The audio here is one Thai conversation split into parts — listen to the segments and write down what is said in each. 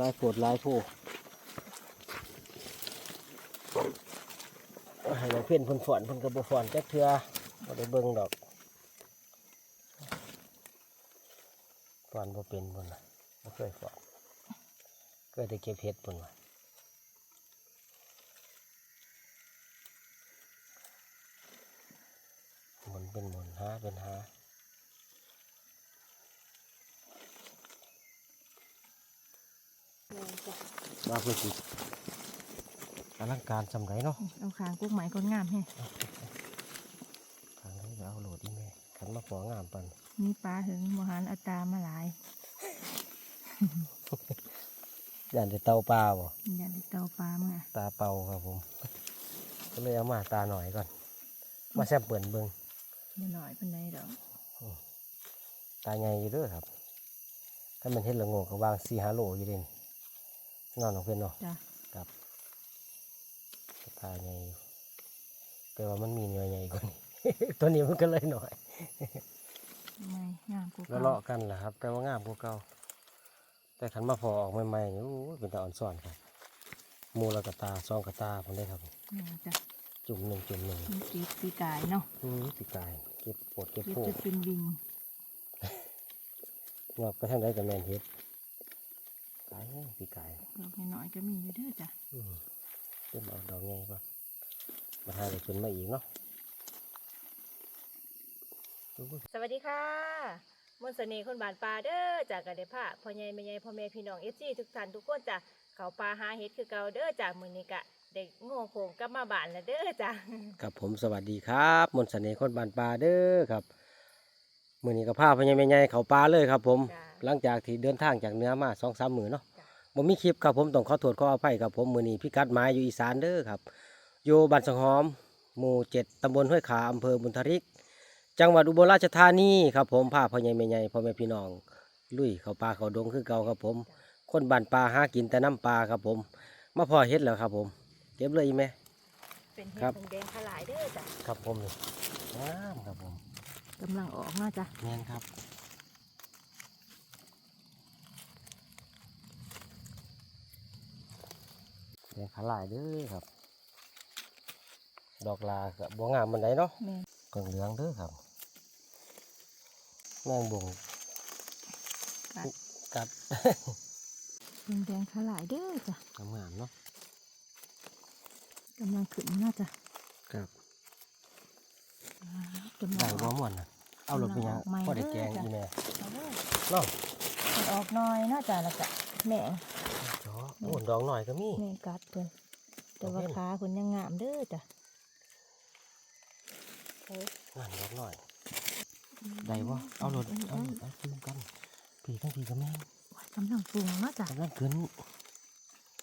ลายโผดลายผู้ให้เราเพี้ยนพ่นฝอนพ่นกระบอฝอนจักเทือบ่ได้เบิ่งดอกฝอนบ่เป็นพุ่นะบ่เคยฝอนเคยได้เก็บเห็ดพุ่นว่ะหมุนเป็นหมุนหาเป็นหา ว่าเพื่อสิอลังการสำไรเนาะเอาขางกุ๊กไหมคนงามแฮะทางนี้เอาโหลดอีเมลขันมาของามปันมีปลาถึงมหันอัตรามาหลายย่านจะเตาปลาบ่อย่าได้เตาปลาเมื่อตาเป่าครับผม ก็เลยเอามาตาหน่อยก่อน มาแซมเปิ่นเบิงไม่หน่อยเป็นไรดอกตาใหญ่อยู่เด้วยครับถ้ามันเห็นละโงกก็วางสี่หาโลอยู่เด่น นอนของเพื่อนเนาะจ้ะครับตาใหญ่อยู่แต่ว่ามันมีเนื้อใหญ่กว่านี้ ตัวนี้มันก็เลยหน่อยไม่งามกุ๊กแล้วเลาะกันแหละครับ แต่ว่างามกว่าเก่าแต่ขันมาพอออกใหม่ๆนี่โอ้ยเป็นตาอ่อนซ่อนครับหมูและกระตาซองกระตาผมได้ครับนี่จ้ะจุ่มหนึ่งจุ่มหนึ่งมีปีกปีกายเนาะอืมปีกายเก็บปวดเก็บเก็บโผล่จะเป็นบิงงอกไปทางใดกับแมนเฮ็ด ตายเลยปีกายดอกน้อยๆก็มีอยู่เด้อจ้ะอืมเต็มเอาดอกไงก่อนมาหาได้จนมาอีกเนาะดูเบิ่งสวัสดีค่ะมนต์เสน่ห์คนบานปลาเด้อจากกระเดพะพ่อใหญ่แม่ใหญ่พ่อแม่พี่น้องเอฟซีทุกท่านทุกคนจ้ะเขาปลาหาเห็ดคือเก่าเด้อจากมือนี้กะเด็กโง่โขงกลับมาบ้านแล้วเด้อจ้ะกับผมสวัสดีครับ มนต์เสน่ห์คนบานปลาเด้อครับ มือนี้กับผ้าพญายแม่ใหญ่เขาปลาเลยครับ ผมจ้ะหลังจากที่เดินทางจากเหนือมาสองสามมือเนาะจ้ะผมมีคลิปครับผมต้องขอโทษขออภัยครับผมมือนี้พิกัดหมายอยู่อีสานเด้อครับอยู่บ้านสังหอม หมู่เจ็ดตำบลห้วยขาอำเภอบุญทริก จังหวัดอุบลราชธานีครับผมพาพ่อใหญ่แม่ใหญ่พ่อแม่พี่น้อง ลุยเขาป่าเขาดงคือเก่าครับผม คนบ้านปลาหากินแต่น้ำปลาครับผมมาพอเฮ็ดแล้วครับผม เก็บเลยอีแม่เป็นครัเห็บดผงแดงขลายเด้อจ้ะครับผมนี่งามครับผม กำลังออกเนาจะแมนครับแดงขาลายเด้อครับ ดอกลากับบัวงามมันไดเนาะแม่เกลืองเหลืองเด้อครับ แมงบงกัดเป็นแดงขลายเด้อจ้ะงามๆเนาะกำลังขึ้นเนาจะครับ ได้งอบ่อกม่วนน่ะเอารถไปยังกำลังออกใหม่พอได้เด้แกองจ้ะอีแม่เอาเด้อเนาะมันออกน้อยเนาะจ้ะแล้วก็แหม่งจ้อโอ้ดอกหน่อยก็มีแม่งกัดเพิ่นแต่ว่าเอาเห็นขาเพิ่นยังงามเด้อจ้ะเอ้ยนั่นดอกหน่อยได้บ่เอารถเอารถเอาคืนกันผีทั้งผีก็แม่งโอ้ยกำลังปรุงเนาะจ้ะกำลังขึ้น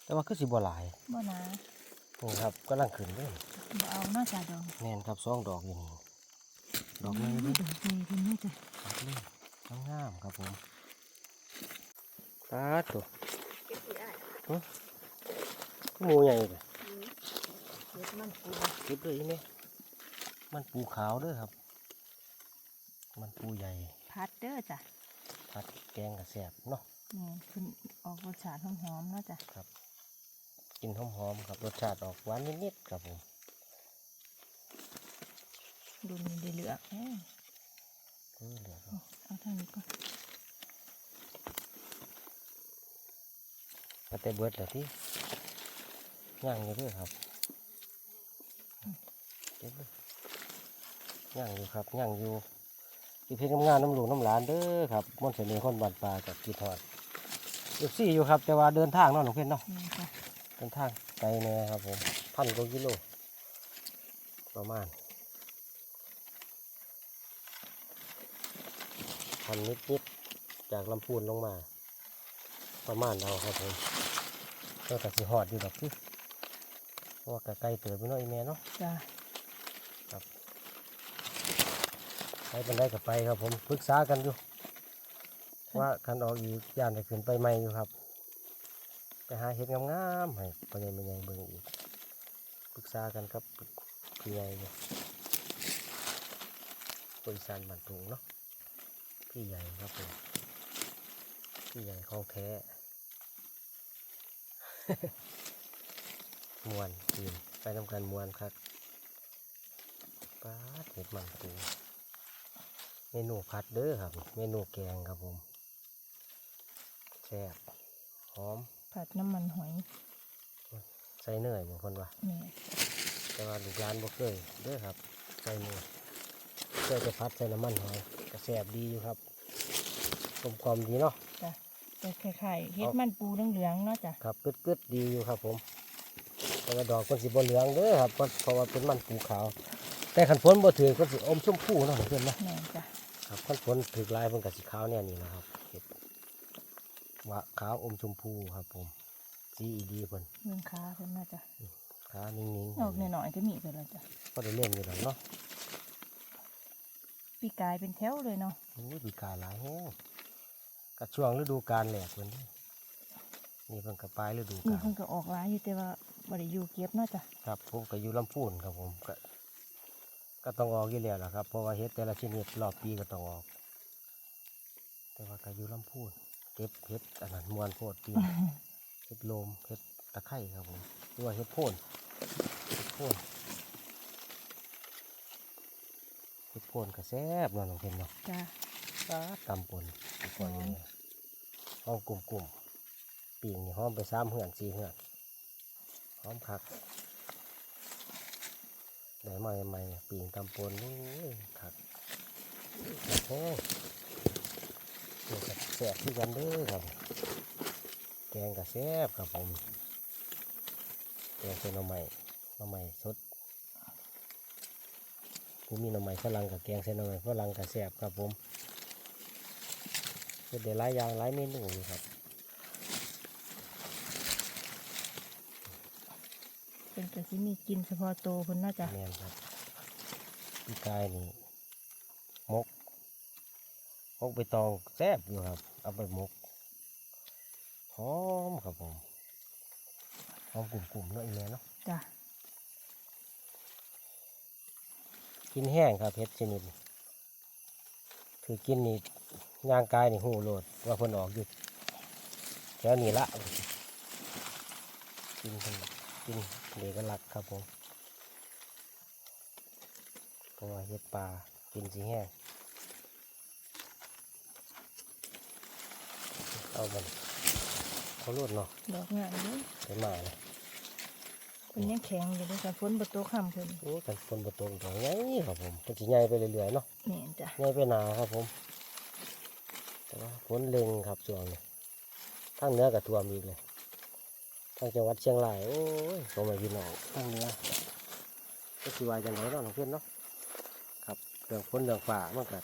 แต่ว่าคือสิบ่หลายบ่นะนี่ครับกำลังขึ้นเด้อบ่เอาเนาะจ้ะดอกแม่นครับสองดอกอยู่นี่ ดอกอืนี้มเด้อดอกใหญ่เพิ่นเนาะจ้ะครับเลยงามๆครับผมสาธุเก็บสิได้หมูใหญ่เลยเก็บมันปูเก็บเลยนี่มันปูขาวเด้วยครับ มันปูใหญ่ พัดเด้อจ้ะผัดแกงกระแสบเนาะนี่เพิ่นออกรสชาติหอมๆเนาะจ้ะกินหอมๆครับ รสชาติออกหวานนิดๆครับผม ดูนี่ได้เหลือกเอ้ยเออเหลือครับเอาทางนี้ก่อนก็แต่เบิดแล้วที่ย่างอยู่เด้วยครับเก็บเลยย่างอยู่ครับย่างอยู่ที่เพชรงานน้ำหลวงน้ำหลานเด้อครับม่อนเสน่ห์คนบานปลากับกีทอดเอฟซีอยู่ครับ แต่ว่าเดินทางเนาะหลวงเพื่อนเนาะนี่จ้ะเดินทางไกลแน่ครับผมพันกว่ากิโลประมาณ พันนิดๆจากลำพูนลงมา ประมาณเอาครับผมก็แต่สิหอดอยู่ดอกที่เพราะว่าก็ไกลเติบไปเนาะอีแม่เนาะจ้ะไปเป็นได้กับไปครับผมปรึกษากันอยู่ ว่าคันออกอีกย่านจะขึ้นไปใหม่อยู่ครับไปหาเห็ดงามๆให้ปัญญาปัญญาเบิ่งอีกปรึกษากันครับพี่ใหญ่เนี่ยบริษัทบันทุงเนาะ พี่ใหญ่ครับผมพี่ใหญ่ของแท้มวนกินไปทำการมวนครับป้าดเห็ดมันปูเมนูผัดเด้อครับ เมนูแกงครับผมแซ่บหอม ผัดน้ำมันหอยใส่เนยบางคนว่านี่แต่ว่าลูกร้านบ่เคยเด้อครับ ใส่เนย เคยจะพัดใส่น้ำมันหอยก็แซ่บดีอยู่ครับกลมกลอมดีเนาะจ้ะจะคล้ายๆเฮ็ดมันปูเหลืองๆเนาะจ้ะครับกึดกึดๆดีอยู่ครับ ผมแต่ว่าดอกมันสิบ่เหลืองเด้อครับเพราะเพราะว่าเป็นมันปูขาว แต่ขันฝนบ่ถือก็สิอมชมพูเนาะเพื่อนเนาะแม่นจ้ะครับขันฝนถือลายเพิ่นก็สิขาวแน่นี่นะครับเห็ดว่าขาวอมชมพูครับ ผมสีอีดีเพิ่นเมืองค้าเพิ่นน่าจะขานิ่งออกหน่อยๆก็มีไปแล้วจ้ะๆก็ได้เล่นอยู่ดอกเนาะ ปีกายเป็นแถวเลยเนาะโอ้ยมีกาหลายแฮงก็ช่วงฤดูกาลแหลกเพิ่นนี่นี่เพิ่นก็ปลายฤดูนี่กาลเพิ่นก็ออกหลายอยู่แต่ว่าบ่ได้อยู่เก็บเนาะจ้ะครับผมก็อยู่ลำพูนครับผมก็ก็ต้องออกอยู่แล้วล่ะครับเพราะว่าเฮ็ดแต่ละชนิดรอบปีก็ต้องออก แต่ว่าก็อยู่ลำพูนเก็บเฮ็ดอันนั้นมวนโพดปีนเฮ็ดโลมเฮ็ดตะไคร่ครับผมหรือว่าเฮ็ดโพนเฮ็ดโพน เฮ็ดโพนก็แซ่บเนาะน้องเพิ่นเนาะจ้ะปลาตำปนก่อนเลยหอมกลุ่มๆปีงนี่หอมไปสามเหือนสี่เหือนหอมคักได้มาใหม่ๆปีงตำปนนี่คักคักแห้งเกี่ยวกับแซ่บที่กันเด้อครับ แกงกับแซ่บครับผมแกงเป็นหน่อไม้หน่อไม้สดกู มีหน่อไม้ฝรั่งกับแกงใส่หน่อไม้ฝรั่งกับแซ่บครับผมเฮ็ดได้หลายอย่างหลายเมนูอยู่ครับเพิ่นก็สิมีกินเฉพาะโตวเพิ่นเนาะจ้ะแม่นครับพี่กายนี่มกมกไปตองแซ่บอยู่ครับ เอาไปมกหอมครับผมหอมกลุ่มๆเนาะอีแม่เนาะจ้ะ กินแห้งครับเห็ดชนิดนี้คือกินนี่ย่างกายนี่หูโลดว่าเพิ่นออกอยู่แถวนี้ละกินเพิ่นกินเอกลักษณ์ครับผมเพราะว่าเห็ดปลากินสีแห้งเอามันเขาโลดเนาะดอกงามเด้อไปมาเลย เพิ่นยังแข็งอยู่เด้อจ้ะฝนบ่ตกค่ำเพิ่นโอ้กันฝนประตกดอกใหญ่ครับผมเป็นสีใหญ่ไปเรื่อยๆเนาะแม่นจ้ะใหญ่ไปหนาครับผม แต่ว่าฝนเล็งครับช่วงนี้ทางเหนือกับท่วมอีกเลยทางจังหวัดเชียงรายโอ้ยผมมาพี่น้องทางเหนือก็คือว่าจังไรเนาะน้องเพื่อนเนาะครับเรื่องฝนเรื่องฝ่ามันก็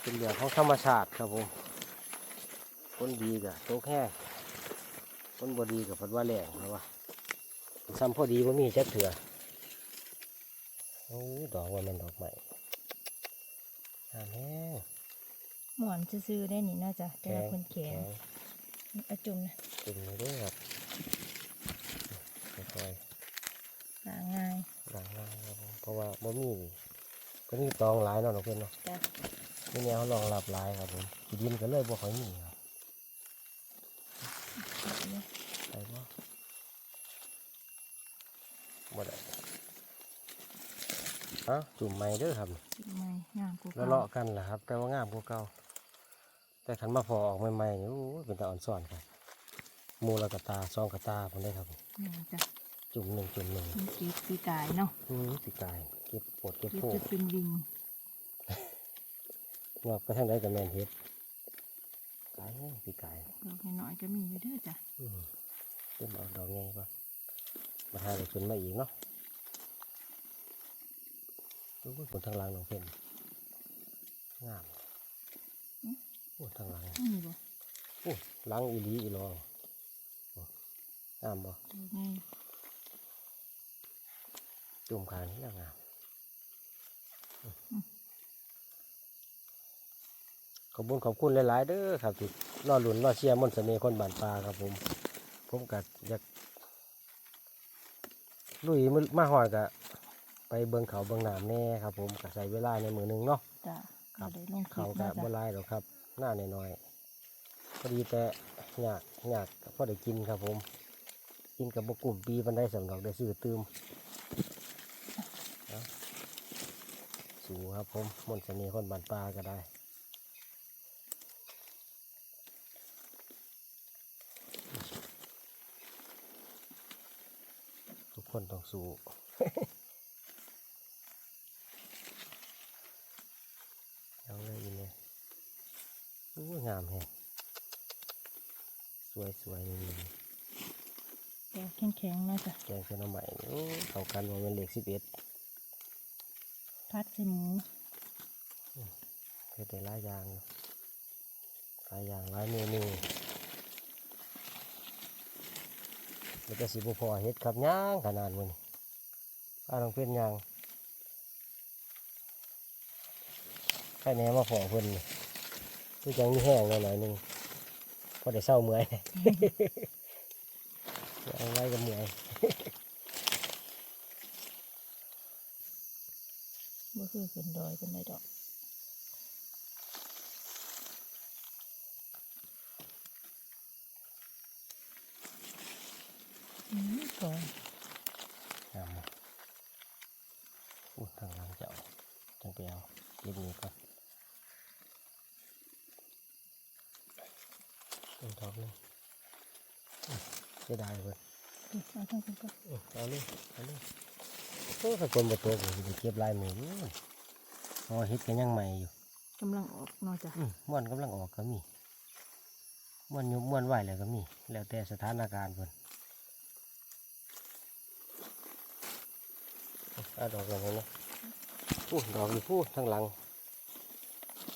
เป็นเรื่องของธรรมชาติครับผมฝนดีกับโตกแห้ งฝนบ่ดีกับพัดว่าแรงนะว่าซ้ำพอดีว่ามีจักเถื่อโอ้ยดอกว่ามันดอกใหม่งามแห้งหมอนซื่อๆได้นี่เนาะจ้ะแต่ว่าเพิ่นแข็งอาจุ่มนะกินเลยเด้วยครับค่อยหาง่ายๆล้างง่ายครับผมเพราะว่าบ่มีก็มีตองหลายเนาะน้องเพื่อนเนาะจ้ะมีแนวรองรับหลายครับผมขี้ดินก็เลยบ่ค่อยมีครับแบบนี้ไปบ่ บ่ได้เอ้าจุ่มใหม่เด้อครับไม่งามกูแล้วเลาะกันแหละครับ แต่ว่างามกว่าเก่าแต่ขันมาพอออกใหม่ๆนี่โอ้ยเป็นตาอ่อนซ่อนครับหมูละกะตาซองกะตาผมได้ครับแม่นจ้ะจุ่มหนึ่งจุ่มหนึ่งมีกีบปีกายเนาะอืมปีกายเก็บปวดเก็บกีบโผล่จะเป็นวิงงอกไปทางไหนกับแมนเฮ็ดกายปีกายดอกน้อยๆก็มีอยู่เด้อจ้ะอืมเริ่มเอาดอกไงก่อน มาหาเลยขึ้นมาอีกเนาะดูผลทางหลังน้องเพ่นงามโอ้ทางหลังนี่บ่โอ้หลังอีหลีอีหลองโอ้งามบ่ดอกไงจุ่มขางนี่งามขอบคุณขอบคุณหลาย ๆ เด้อครับที่รอหลุนรอเชียร์มนต์เสน่ห์คนบ้านปลาครับผม ผมกัอยาก ลุยมือมาหอยกะไปเบิ่งเขาเบิ่งน้ำแน่ครับ ผมก็ใส่เวลาในมือหนึงเนาะ จ้ะครับบ่ได้ลงคลิเขาปกะเนาะบ่จ้ะหลายหรอกครับ หน้าน้อยๆพอดีแต่ยากยากพอได้กินครับผม กินกับบกลุ่มปีบันไดสำหรับได้ซื้อตืมเอาสู่ครับผมมนต์เสน่ห์คนบ้านปลาก็ได้ คนต้องสู้เอาเลยอีเนี่ยอู้งามแฮะสวยสวยนี่แกงแข็งๆนะจ้ะแกงเส้นเอาใหม่โอ้เข้ากันว่าเป็นเหล็กสิบเอ็ดพัดใส่หมูเฮ็ดได้หลายอย่างอยู่หลายอย่างหลายเมนู แล้วก็สิบุพอเฮ็ดครับย่างขนาดมันป้าต้องเพื่อนย่างแค่แหนมาพอเพิ่นนี่คือจังมีแห้งหน่อยหนึงพอได้เศร้าเมื่อยเอาไว้กับเมื่อยบ่คือขึ้นดอยเป็นไรดอกอืมก่อน งามบ่อู้ทางหลังเจ้าจังไป เอาเก็บนี้ก่อนเอาดอกหนึงอื้อเสียดายเพิ่นเอาทั้งคนก็อื้อเอาเลยเอาเลยโอ้ถ้าคนบ่ตัวก็สิได้เก็บลายมืออยู่เพราะว่าเฮ็ดกันยังใหม่อยู่กำลังออกเนอจ้ะอืมม่วนกำลังออกก็มีม่วนยุบม่วนไหวแล้วก็มี แล้วแต่สถานการณ์เพิ่นเอาดอกอะไรเนาะ อู้ดอกอยู่พูทางหลัง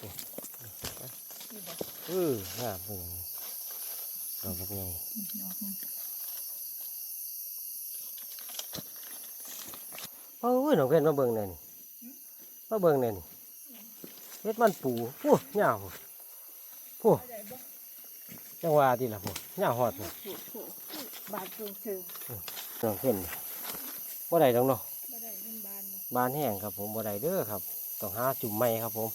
นี่บ่เอองามเป็นอย่างนี้ดอกแบบใหญ่อืมออกยังโอ้ยน้องเพื่อนมาเบิ่งแน่นี่มาเบิ่งแน่นี่เฮ็ดมันปูผู้ยาวผู้จังหวะที่ละผู้ยาวหอดผู้ผูกผูกบานเพิงเชิงน้องเพื่อนนี่บ่ได้ดอกเนาะบ่ได้มัน บานนะบานแห้งครับผมบ่ได้เด้อครับต้องหาจุ่มไม้ครับผม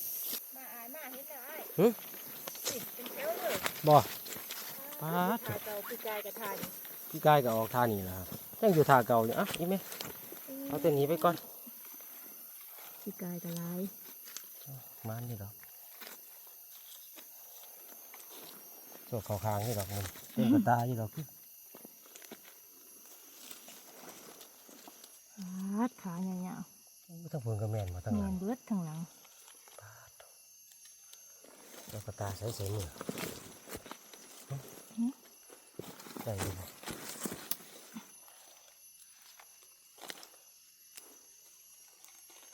มาอายมาเห็นแล้วอ้ายหึนี่เป็นแถวเลยบ่ปาปาดดเจ้าพี่กายกระทานพี่กายก็ออกท่านี่แหละครับยังอยู่ท่าเก่าอยู่อะอีแม่เอาเต้นหนี้ไปก่อนพี่กายกระไรมันนี่ดอกโชคเขาคางนี่ดอกมันเต้นกระตาอยู่ดอกปาดขาใหญ่ ทั้งเพิ่งก็แม่นมาๆทั้งเนีหยลันงเบิดทางหลังปาดแล้วกระตาใส่ใส่มือใส่อยู่บ่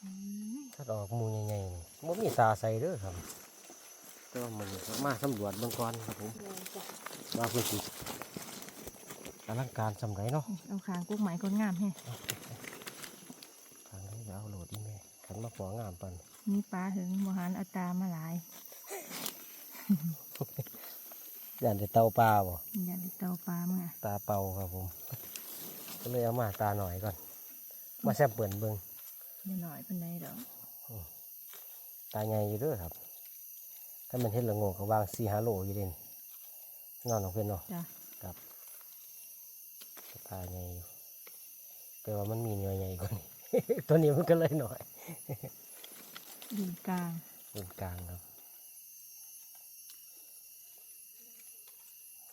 อืมถ้าดอกหมูใหญ่ๆนี่มันมีตาใส่เด้อครับแต่ว่ามันก็มาสำรวจเบื้องก่อนครับผมแม่นจ้ะว่าเพื่อสิอลังการสำไรเนาะเอาขางกุ๊กไหมคนงามแฮะ ทางนี้จะเอาโหลดอีแม่ขันมาของงามปันมีปลาถึงมหันอัตรามาหลายย่านจะเตาปลาบ่อย่าได้เตาปลามาตาเป่าครับผม ก็เลยเอามาตาหน่อยก่อน มาแซมเปิ่นเบิงไม่หน่อยเป็นไรดอกตาใหญ่อยู่เด้อครับ ถ้ามันเห็นละโงกก็วางสี่ห้าโลอยู่เด่นนอนของเพื่อนเนาะจ้ะครับตาใหญ่อยู่แต่ว่ามันมีเนื้อใหญ่กว่านี้ ตัวนี้มันก็เลยหน่อย ดีกลางเป็นกลางครับ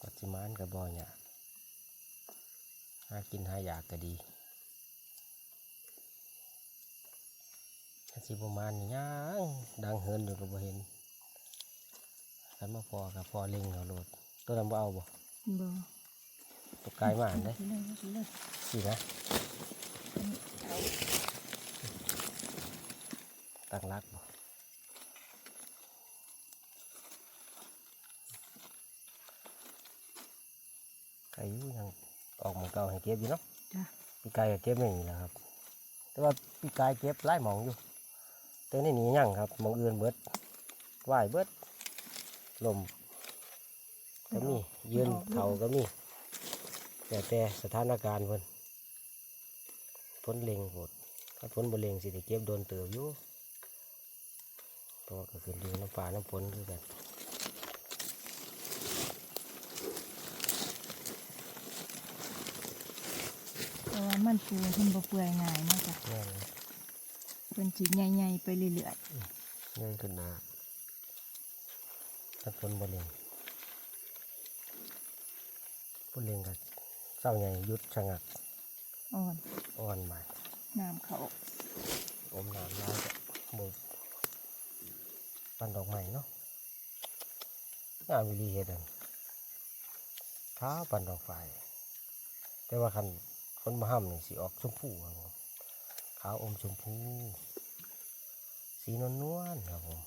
ปัจจิมานกับบอเนี่ยหากินหาอยากก็ดีถ้าสิประมาณนี้ยังดังเฮินอยู่ก็บ่เห็นคันมาพอกับพอเล็งเขาโลดตัวนั้นบ่เอาบ่บ่ตัวกลายมาอันได้ไปเลยไปเลยสินะเอา ตั้งรักบ่ไก่อยู่ยังออกหมองเก่าให้เก็บอยู่เนาะจ้ะปีกายก็เก็บไม่มีแหล้วครับ แต่ว่าปีกายเก็บหลายหมองอยู่แต่ในี่นี่ยังครับหมองอื่นเบิดว่ายเบิดลมก็มียืนเขาก็มีแต่แต่สถานการณ์เพิ่นฝนเล็งโหดถ้าฝนบ่เล็งสิได้เก็บโดนเติบอยู่ ตัวก็ขึ้นอยู่น้ำฝาน้ำฝนด้วยกันต่วมันปูมันบ่เปื่อยง่ายนะจ๊ะแน่นเป็นจีใหญ่ๆไปเรื่อยเง่นขึ้นหนาถ้าฝนบ่เลี้ยงบ่เลี้ยงก็เศร้าใหญ่หยุดชะงักอ่อนอ่อนมาน้ำเขาอมน้ำน้อยก็บุ ปันดอกใหม่เนาะงามวิลีเฮ็ดอันขาวปันดอกไฟแต่ว่าคันคนมาห้ามนี่สิออกชมพูครับผมขาวอมชมพู สีนวลนวลๆครับผม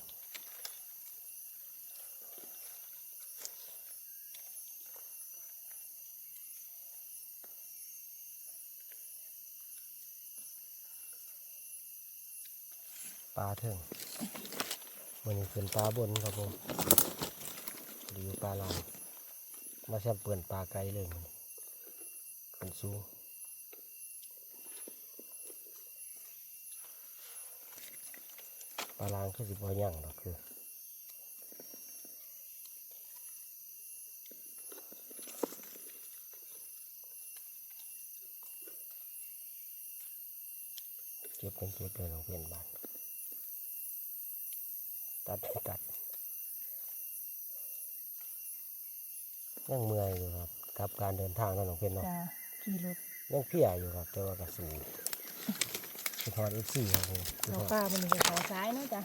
ปลาเถิง มันนี้เป็นปลาบนครับผมหรือปลาลางมาแช่เปื่อนปลาไกลเลยมันเป็นสูงปลาลางคือสิบพอย่างดอกคือเก็บเป็นเก็บเลยน้องเพื่อนบ้าน ตัดให้ตัดยังเมื่อยอยู่ครับกับการเดินทางนั่นน้องเพื่อนเนาะจ้ะขี่รถยังเพลียอยู่ครับ แต่ว่ากระสูคือทอดเอฟซีครับผมคือเขาทอดป้ามันนี่ก็เขาซ้ายเนาะจ้ะ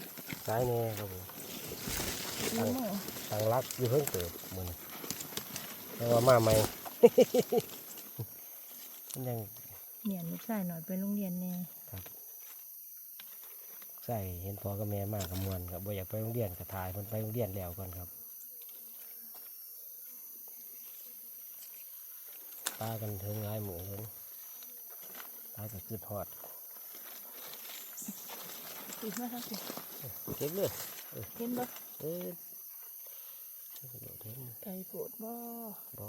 ซ้ายนี่ครับผมอีโม่ทางลักอยู่เพิ่งเกิดมือแต่ว่ามาใหม่ มันยังเมียนลูกชายหน่อยไปโรงเรียนแน่ ใส่เห็นพ่อกับแม่มากกับมวนครับบ่อยากไปโรงเรียนก็ถ่ายเพิ่นไปโรงเรียนแล้วก่อนครับตากันถึงหลายหมู่เลยตาก็คือทอดติดมาทั้งสิเก็บเลยเห็นบ่เอ้ยเดี๋ยวเห็นไก่โพดบ่บ่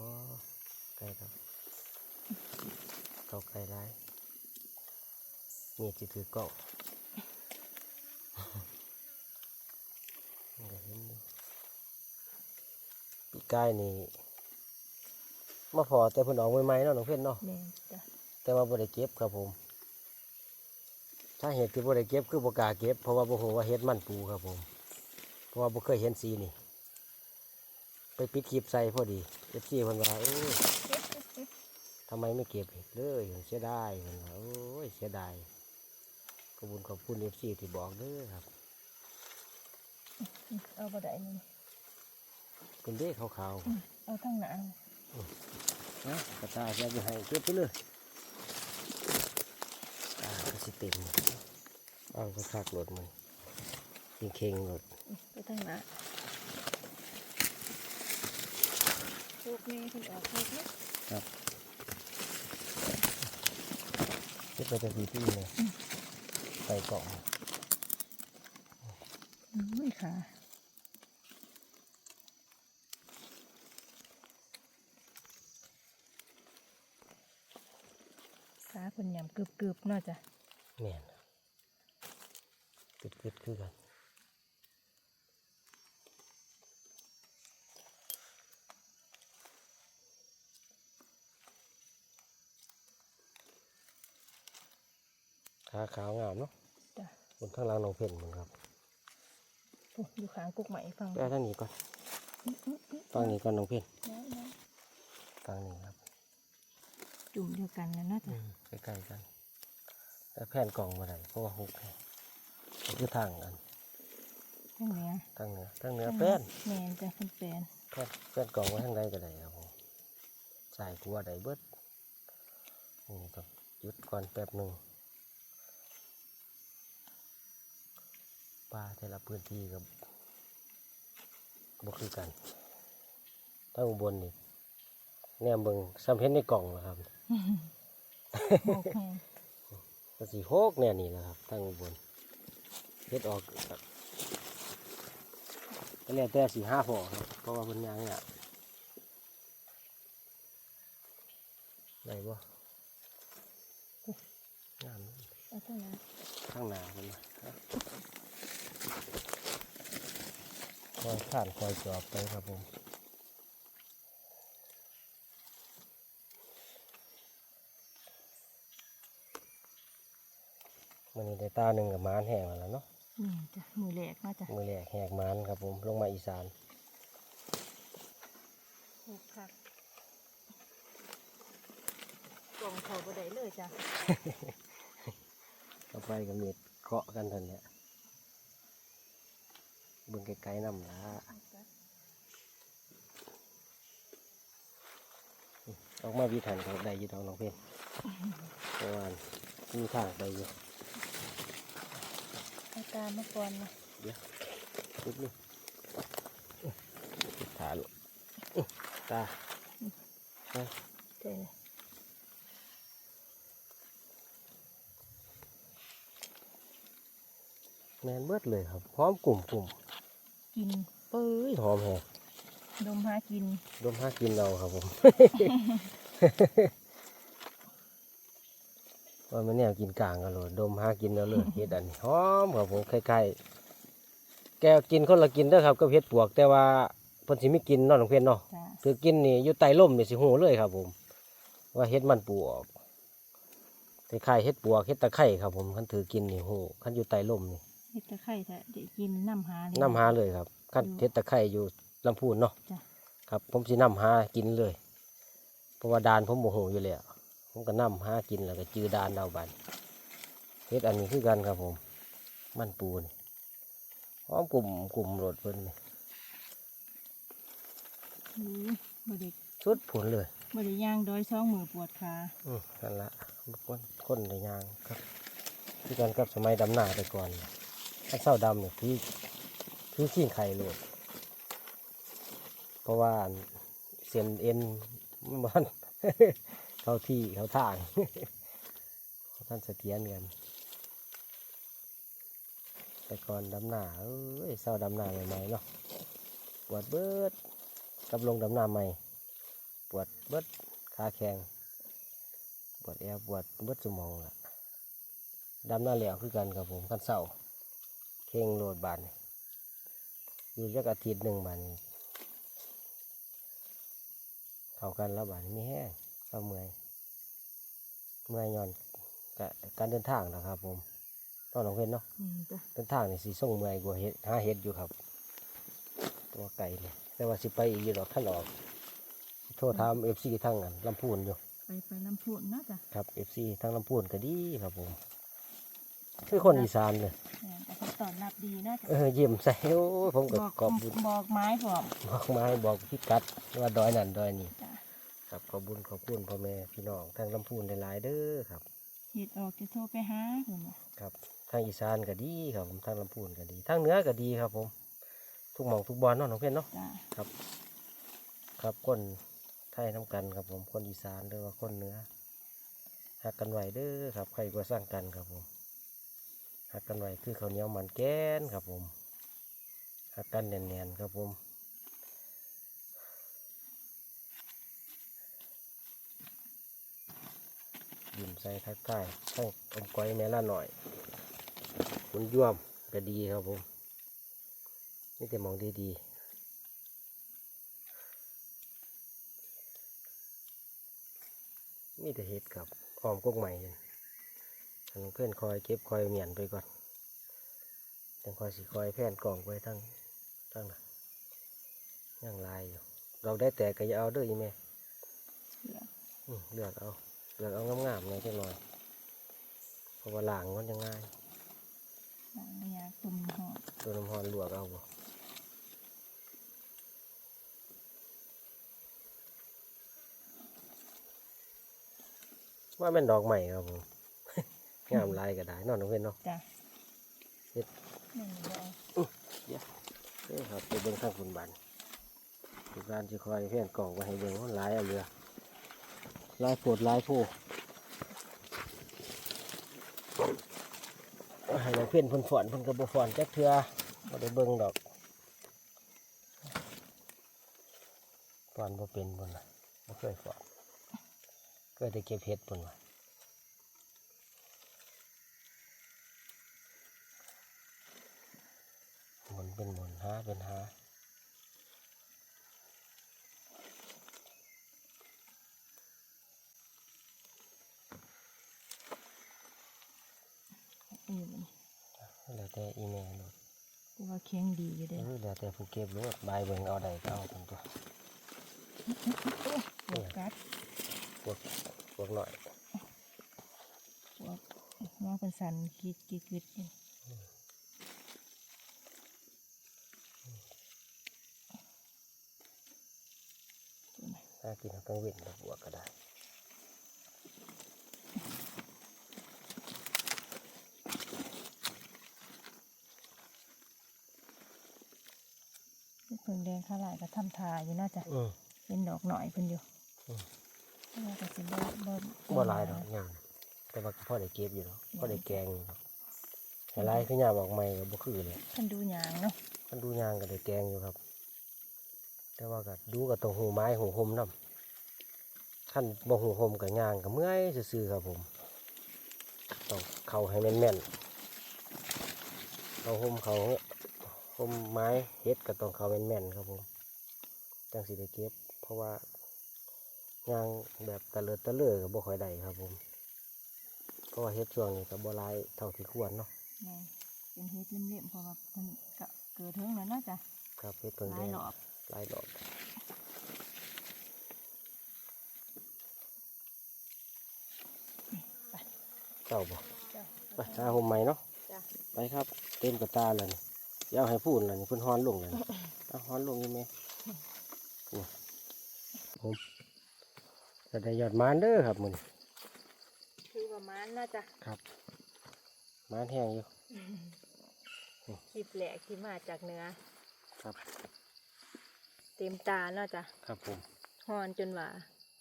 ไก่ครับเก่าไก่ร้ายมีดจิถือเก่ามันก็เห็นอยู่ปี กายนี่มาพอแต่เพิ่นออกใหม่ๆเนาะน้องเพิ่นเนาะ แม่นจ้ะแต่ว่าบ่ได้เก็บครับผม ถ้าเหตุที่บ่ได้เก็บคือบ่กล้าเก็บ เพราะว่าบ่ฮู้ว่าเฮ็ดมันปูครับผม เพราะว่าบ่เคยเห็นสีนี่ ไปปิดคลิปใส่พอดี FC เพิ่นว่าโอ้ยทำไมไม่เก็บเห็ดเลยเสียดายเพิ่นว่าโอ้ยเสียดายขอบคุณขอบคุณ FC ที่บอกเด้อครับ เอาบ่ได้นี่ เป็นเด้ขาวอืมเอาทั้งหน้านะกระตาจะไปให้เก็บไปเลยตาก็สิเต็มเอาก็คักรถมันยิงเข่งๆรถไปทั้งหนาพวกนี้เพิ่ออกพวกนี้เก็บไปแต่ปีที่เลยใส่กล่องอุ้ยค่ะ ขาเพิ่นยำกึบๆเนาะจ้ะแม่นกึดกึดๆคือกันขาขาวงามเนาะจ้ะบนข้างล่างน้องเพ่นมึงครับโอ้อยู่ข้างกุกใหม่ฟังไปทางนี้ก่อนอื้ออื้ออื้อฟังนี้ก่อนน้องเพ่นได้ได้ฟังนี้ครับ จุ่มเดียวกันนะเนาะจ้ะใกล้ๆกัน แต่แผ่นกล่องมาได้เพราะว่าหุกให้ก็คือทางกันทั้งเนี้ยทางเหนือทางเหนือแป้นแมนจ้ะเป็นแปนแป้นแป้นกล่องไว้ทางใดก็ได้ครับผมใส่กลัวได้เบิดนี่ต้องหยุดก่อนแป๊บหนึ่งปลาแต่ละพื้นที่กับบ่คือกันตั้งอุบนนี่ แนมเบิงซ้ำเห็นในกล่องนะครับโอเคก็สีโฮกแน่นี่นะครับตั้งอุบนเฮ็ดออกครับก็แล้วแต่สีห้าพอครับ เพราะว่ามันยางเนี่ยได้บ่งามเอาเท่านั้นข้างหน้ามันนะคอยข้านคอยจอบไปครับผม มื้อนี้ได้ตาหนึ่งกับมานแห้งแล้วล่ะเนาะนี่จ้ะมือแรกมาจ้ะมือแรกแหกมานครับผมลงมาอีสานถูกคักกล่องเขาบ่ได้เลยจ้ะต่อไปก็มีเคาะกันเท่านั้นแหละเบิ่งไกลๆน้ำละออกมาวิถันก็ได้อยี่ดอกน้องเพ่นเพราะว่ามีทางไปอยู่ เอาตามมาก่อนนะนิดนึงถาลูกตาเจ๊เลยแมนเบิดเลยครับ พร้อมกลุ่มกลุ่มกินเอ้ยหอมแฮงดมหากินรวมห้ากินเราครับผม ว่ามันเนี่ยกินกลางกันเลยดมห้ากินแล้วเลยเฮ็ดอันนี้หอมครับผมคล้ายๆแกกินคนละกินเด้อครับก็เฮ็ดปวก แต่ว่าเพิ่นสิไม่กินเนาะน้องเพิ่นเนาะจ้ะคือกินนี่อยู่ใต้ร่มนี่สิหูเลยครับ ผม ว่าเฮ็ดมันปวกคล้ายๆเฮ็ดปวกเฮ็ดตะไคร่ครับ ผมคันถือกินนี่หูคันอยู่ใต้ร่มนี่เฮ็ดตะไคร้ถ้าได้กินน้ำหาเลยน้ำหาเลยครับคันเฮ็ดตะไคร่อยู่ลำพูนเนาะจ้ะครับ ผมสิน้ำหากินเลยเพราะว่าดานผมโมโหอยู่แล้ว ผมก็น้ำหากินแล้วก็จือดานเอาบันเฮ็ดอันนี้คือกันครับผม มันปูนี่หอมกลุ่มกลุ่มรถเพิ่นนี่อือบ่ได้สุดผลเลยบ่ได้ย่างดอยช่องมือปวดขาอืมนั่นละคนคนในยางครับคือกันกับสมัยดำหน้าแต่ก่อนถ้าเศร้าดำเนี่ยคือคือขี้ไข่เลยเพราะว่าอันเส้นเอ็นมัน เข้าที่เข้าทางท่านเสถียรกันแต่ก่อนดำหน้าเอ้ยเศร้าดำหน้าใหม่ๆเนาะปวดเบิดกับลงดำหน้าใหม่ ปวดเบิดขาแข็งปวดแอวปวดเบิดสมองล่ะดำหน้าเหลวคือกันครับผมกันเศร้าเข่งโหลดบานอยู่จักอาทิตย์หนึ่งบานเข้ากันแล้วบานไม่แห้งเศร้าเมื่อย เมื่อยย้อนกะการเดินทางนะครับ ผมตอนน้องเพชรเนาะอืมจ้ะเดินทางนี่สีส่งเมื่อยกว่าเห็ดหาเห็ดอยู่ครับ ตัวไก่เนี่ยแต่ว่าสิไปอีกอยู่ดอกท่านออกสิโทษถามเอฟซีทั้งกันลำพูนอยู่ไปไปลำพูนเนาะจ้ะครับเอฟซีทั้งลำพูนก็ดีครับผมคือคนอีสานเลยแม่นแต่เขาตอนรับดีเนาะจ้ะเออเยี่ยมใส่โอ้ยผมก็บอกขอบบุญบอกไม้พร้อมบอกไม้บอกพิกัดว่าดอยนั่นดอยนี่จ้ะ ครับขอบบุญขอบคุณพ่อแม่พี่น้องทางลำพูนหลายๆเด้อครับเฮ็ดออกจะโทรไปหาเพิ่นน่ะครับ ทางอีสานก็ดีครับผมทางลำพูนก็ดี ทางเหนือก็ดีครับผม ทุกหม่องทุกบอลเนาะน้องเพื่อนเนาะจ้ะครับ ครับคนไทยน้ำกันครับผมคนอีสานหรือว่าคนเหนือหักกันไหวเด้อครับใครก็สร้างกันครับผมหักกันไหวคือข้าวเหนียวมันแก้นครับผมหักกันแน่นๆครับผม ยิ้มใส่ทักทายทั้งอมก้อยแม่ละหน่อยคุณย่วมก็ดีครับผมนี่แต่มองดีๆมีแต่เห็ดครับออมกกใหม่เลยทางเพื่อนคอยเก็บคอยเหมียนไปก่อนจังคอยสิคอยแผ่นกล่องไว้ทั้งทั้งน่ะย่างลายอยู่ เราได้แต่ก็อย่าเอาเด้ออีแม่เลือกอืมเลือกเอา เลือกเอางามๆไงจังหน่อยเพราะว่าล่างมันจะง่ายล้างยาตุ่มหอมตัวน้ำหอนลวกเอาบ่ว่าเป็นดอกใหม่ครับผมงามลายก็ได้เนอนน้องเพื่อนเนาะจ้ะเฮ็ดนั่นบ่เอานี่ครับไปเบิ่งข้างคุณบันทุกการจะคอยเพื่อนกล่องไว้ให้เบิ่งว่าหลายเอาเรือห ลายโพดลายผู้ให้เราเพื่อนพ่นฝอนพ่นกระบฝอนจักเทือมาได้เบิ่งดอกฝอนบ่เป็นบนน่ะบ่เคยฝอนเคยได้เก็บเห็ดบนว่ะหมุนเป็นหมุนหาเป็นหา อัน แข็งดีอยู่เด้เออเดี๋ยวแต่ผู้เก็บรู้ใบายเบิ่งเอาใดก็เอาทั้งตัวปวดกัดพวกพวกหน่อยปวดน้องเป็นสันกิดกิดกิดอยู่ตัวไหนน่ากินทั้งเว้นทั้งบวกก็ได้ นี่เพิ่งแดงข้าหลายก็ทำทาอยู่น่าจะอืมเป็นดอกหน่อยเพิ่นอยู่อืมน่าจะสิบ่บ่บ่หลายดอกงามแต่ว่าก็พอได้เก็บอยู่เนาะพอได้แกงอยู่เนาะให้หลายคือยามออกใหม่ก็บ่คือเลยท่านดูหยางเนาะมันดูยางก็ได้แกงอยู่ครับ แต่ว่าก็ดูกับตรงหูไม้หูหมน้ำขั้นบ่หูหมกับยางก็เมื่อยซื่อๆครับผมต้องเข่าให้แม่นๆเขาหมเขาห มไม้เฮ็ดก็ต้องเข่าแม่นๆครับผมจังสิได้เก็บ เพราะว่ายางแบบตะเลิดตะเลือก็บ่ค่อยได้ครับผมเพราะว่าเฮ็ดช่วงนี้ก็บ่หลายเท่าที่ควรเนาะแม่นเป็นเฮ็ดเล่มๆเพราะว่ามันก็เกิดเทิงแล้วเนาะจ้ะครับเฮ็ดเพิ่งหแดลายงรอบหลายรอบไปเจ้าบ่จ้ะไปหาห่มใหม่เนาะจ้ะไปครับเต็มกระตาแล้วนี่ เดี๋ยวเอาให้พูดแล้วนี่เพิ่นฮ้อนลงแล้วนี่เอาฮ้อนลงยังไงนี่ผมจะได้ยอดมานเด้อครับมื้อนี้คือประมาณน่าจะครับมานแห้งอยู่คลิปแหลกที่มาจากเหนือครับ เต็มตาเนาะจ้ะครับผมฮอนจนว่า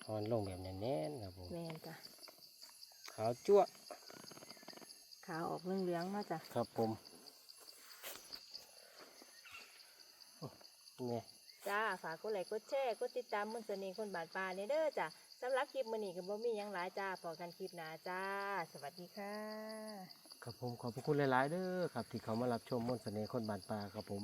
ฮ้อนลงแบบแน่นๆครับผมแม่นจ้ะขาวจั่วขาวออกเหลืองๆเนาะจ้ะครับผม อ้นี่จ้าฝากกดไลค์กดแชร์กดติดตามมนต์เสน่ห์คนบาดปลาเนี่ยเด้อจ้ะสำหรับคลิปมื้อนี้ก็บ่มีหยังหลายจ้าพอกันคลิปหน้าจ้า สวัสดีค่ะ ครับผมขอบพระคุณหลาย ๆ เด้อครับ ที่เขามารับชมมนต์เสน่ห์คนบานปลาครับผม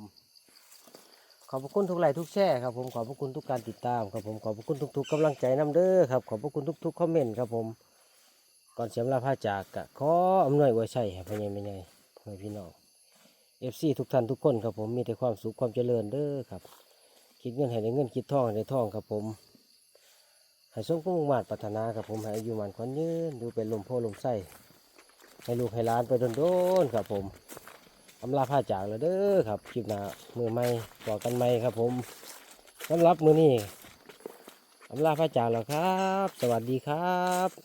ขอบพระคุณทุกไลค์ทุกแชร์ครับผมขอบพระคุณทุกการติดตามครับผมขอบพระคุณทุก ๆกำลังใจนํเด้อครับขอบพระคุณทุกๆคอมเมนต์ครับผม ก่อนเสียมลาพาจากกะขออำนวยไว้ใช่ครับพ่อใหญ่แม่ใหญ่พ่อแม่พี่น้อง เอฟซีทุกท่านทุกคนครับผมมีแต่ความสุขความเจริญเด้อครับ คิดเงินให้ได้เงินคิดทองให้ได้ทองครับผมให้สมความมุ่งมั่นปรารถนาครับผมให้อายุมันขวัญยืนดูเป็นลมโพลมไส้ให้ลูกให้หล้านไปโดนๆครับผมอำลาพาจากแล้วเด้อครับคลิปหน้ามือใหม่บอกกันใหม่ครับผมสำหรับมือนี้อำลาพาจากแล้วครับ สวัสดีครับ